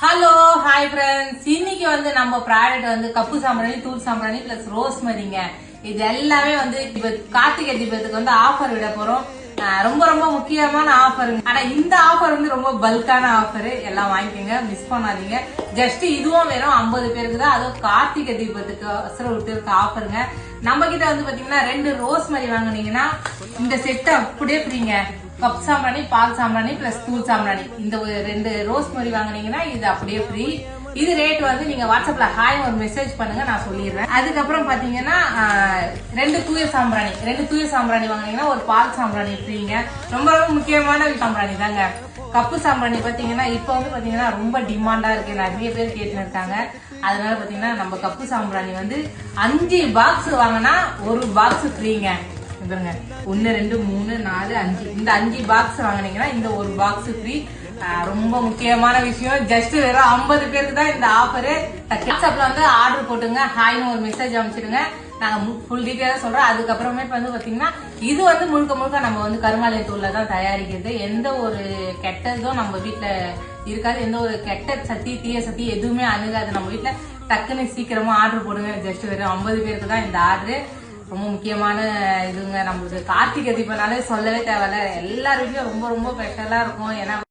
Hello hi friends இன்னைக்கு வந்து நம்ம ப்ராடக்ட் வந்து கப்பு சாம்பிராணி தூள் சாம்பிராணி பிளஸ் ரோஸ் மரிங்க இது எல்லாமே வந்து இப்போ கார்த்திகை தீபத்துக்கு வந்து ஆஃபர் விட போறோம். ரொம்ப ரொம்ப முக்கியமான ஆஃபர் ஆனா இந்த ஆஃபர் வந்து ரொம்ப பல்கான ஆஃபர் எல்லாம் வாங்கிக்கோங்க மிஸ் பண்ணாதீங்க. ஜஸ்ட் இதுவும் வெறும் 50 பேருக்கு தான். அதுவும் கார்த்திகை தீபத்துக்கு அசர விட்டு இருக்க ஆஃபருங்க நம்ம கிட்ட வந்து பாத்தீங்கன்னா ரெண்டு ரோஸ் மாதிரி வாங்குனீங்கன்னா இந்த செட்டை அப்படியே ஃப்ரீங்க கப் சாம்பிராணி பால் சாம்பிராணி பிளஸ் தூள் சாம்பிராணி இந்த ஒரு ரெண்டு ரோஸ் மாதிரி வாங்குனீங்கன்னா இது அப்படியே ஃப்ரீ இது ரேட் வந்து நீங்க வாட்ஸ்அப்ல ஹாய் ஒரு மெசேஜ் பண்ணுங்க நான் சொல்லிடுறேன். அதுக்கப்புறம் பாத்தீங்கன்னா ரெண்டு தூய சாம்பிராணி ரெண்டு தூய சாம்பிராணி வாங்குனீங்கன்னா ஒரு பால் சாம்பிராணி ஃப்ரீங்க ரொம்ப ரொம்ப முக்கியமான சாம்பிராணி தாங்க. கப்பு சாம்பிராணி பாத்தீங்கன்னா இப்போ வந்து பாத்தீங்கன்னா ரொம்ப டிமாண்டா இருக்கு. நிறைய பேர் கேட்டுருக்காங்க. இருக்காங்க அதனால பாத்தீங்கன்னா நம்ம கப்பு சாம்பிராணி வந்து அஞ்சு பாக்ஸ் வாங்கினா ஒரு பாக்ஸ் ஃப்ரீங்க பாருங்க ஒன்னு ரெண்டு மூணு நாலு அஞ்சு. இந்த அஞ்சு பாக்ஸ் வாங்குனீங்கன்னா இந்த ஒரு பாக்ஸ் ஃப்ரீ ரொம்ப முக்கியமான விஷயம். ஜஸ்ட் வெறும் 50 பேருக்கு தான் இந்த ஆஃபரு வாட்ஸ்அப்ல வந்து ஆர்டர் போட்டுங்க. ஹாய்னு ஒரு மெசேஜ் அனுப்பிச்சிடுங்க. நாங்க ஃபுல் டீட்டெயிலாக சொல்றோம். அதுக்கப்புறமே வந்து பாத்தீங்கன்னா இது வந்து முழுக்க முழுக்க நம்ம வந்து கருமாலை தூள்ல தான் தயாரிக்கிறது. எந்த ஒரு கெட்டதும் நம்ம வீட்டில் இருக்காது. எந்த ஒரு கெட்ட சக்தி தீய சக்தி எதுவுமே அணுகாது. நம்ம வீட்டில் டக்குன்னு சீக்கிரமா ஆர்டர் போடுங்க. ஜஸ்ட் வெறும் 50 பேருக்கு தான் இந்த ஆர்டர் ரொம்ப முக்கியமான இதுங்க. நம்மளுக்கு கார்த்திகை தீபம்னாலே சொல்லவே தேவையில்ல. எல்லாருமே ரொம்ப ரொம்ப ஸ்பெஷலா இருக்கும். ஏன்னா